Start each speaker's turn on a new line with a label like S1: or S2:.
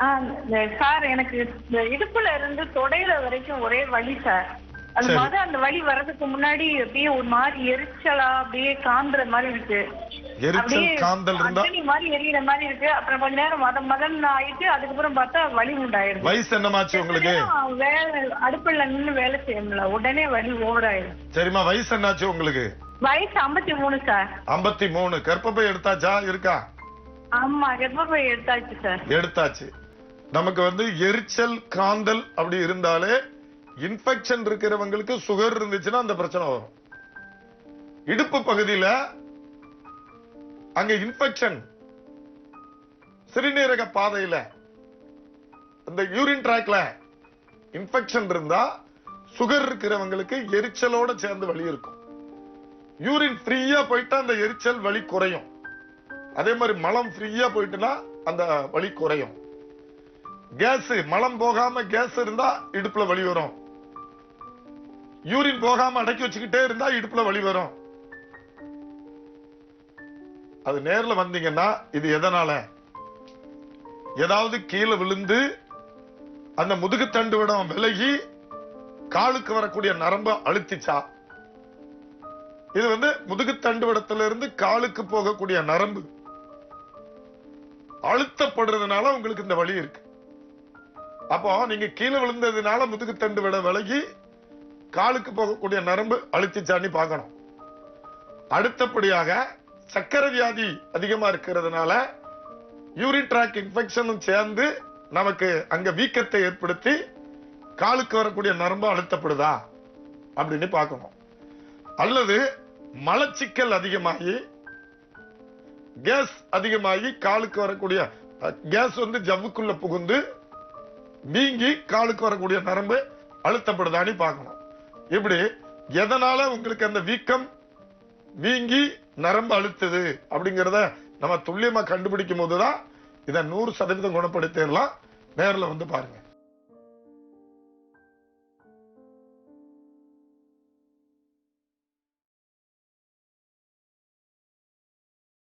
S1: ஆ, sir எனக்கு இந்த இடுப்புல இருந்து தொடையில வரைக்கும் ஒரே வலி சார். அது
S2: சரி.
S1: முத அந்த வலி வர்றதுக்கு முன்னாடி அப்படியே ஒரு மாதிரி எரிச்சலா அப்படியே காந்துற மாதிரி இருக்கு.
S2: எரிச்சல் காந்தல் இருந்தா?
S1: அக்னி மாதிரி எரியிற மாதிரி இருக்கு. அப்புறம் கொஞ்ச நேரம் மத மதம் ஆயிட்டு அதுக்கப்புறம் பார்த்தா வலி உண்டாயிருது
S2: வயசு என்னமாச்சு உங்களுக்கு?
S1: வேலை அடுப்புல நின்னு வேலை செய்ய முடியல உடனே வலி ஓவர் ஆயிடும்
S2: சரிம்மா வயசு என்னாச்சு உங்களுக்கு?
S1: வயசு ஐம்பத்தி மூணு சார்.
S2: ஐம்பத்தி மூணு. கர்ப்பப்பை எடுத்தாச்சா? இருக்கா?
S1: ஆமா கர்ப்பப்பை எடுத்தாச்சு சார்.
S2: எடுத்தாச்சு. நமக்கு வந்து எரிச்சல் காந்தல் அப்படி இருந்தாலே இன்ஃபெக்ஷன் இருக்கிறவங்களுக்கு சுகர் இருந்துச்சுன்னா அந்த பிரச்சனை வரும். இடுப்பு பகுதியில அங்க இன்ஃபெக்ஷன் சிறுநீரக பாதையில அந்த யூரின் ட்ராக்ல இன்ஃபெக்ஷன் இருந்தா சுகர் இருக்கிறவங்களுக்கு எரிச்சலோட சேர்ந்து வலி இருக்கும். யூரின் ஃப்ரீயா போயிட்டா அந்த எரிச்சல் வலி குறையும். அதே மாதிரி மலம் ஃப்ரீயா போயிட்டுனா அந்த வலி குறையும். கேஸ் மலம் போகாம கேஸ் இருந்தா இடுப்புல வலி வரும். யூரின் போகாம அடக்கி வச்சுக்கிட்டே இருந்தா இடுப்புல வலி வரும். அது நேர்ல வந்தீங்கன்னா இது எதனால? ஏதாவது கீழே விழுந்து அந்த முதுகு தண்டு விடம் விலகி காலுக்கு வரக்கூடிய நரம்ப அழுத்திச்சா? இது வந்து முதுகு தண்டு விடத்துல இருந்து காலுக்கு போகக்கூடிய நரம்பு. அழுத்தப்படுறதுனால உங்களுக்கு இந்த வலி இருக்கு. அப்போ நீங்க கீழே விழுந்ததுனால முதுகு தண்டு விட விலகி காலுக்கு போகக்கூடிய நரம்பு அழுத்திச்சான்னு பார்க்கணும். அடுத்தபடியாக சக்கரை வியாதி அதிகமா இருக்கிறதுனால யூரின் ட்ராக் இன்ஃபெக்ஷனும் சேர்ந்து நமக்கு அங்க வீக்கத்தை ஏற்படுத்தி காலுக்கு வரக்கூடிய நரம்பு அழுத்தப்படுதா அப்படின்னு பார்க்கணும். அல்லது மலச்சிக்கல் அதிகமாகி கேஸ் அதிகமாகி காலுக்கு வரக்கூடிய கேஸ் வந்து ஜவ்வுக்குள்ள புகுந்து நீங்கி காலுக்கு வரக்கூடிய நரம்பு அழுத்தப்படுதான்னு பார்க்கணும். இப்படி எதனால உங்களுக்கு அந்த வீக்கம் வீங்கி நரம்பு அழுத்துது அப்படிங்கிறத நம்ம துல்லியமா கண்டுபிடிக்கும் போதுதான் இதை நூறு சதவீதம் குணப்படுத்திடலாம். நேரில் வந்து பாருங்க.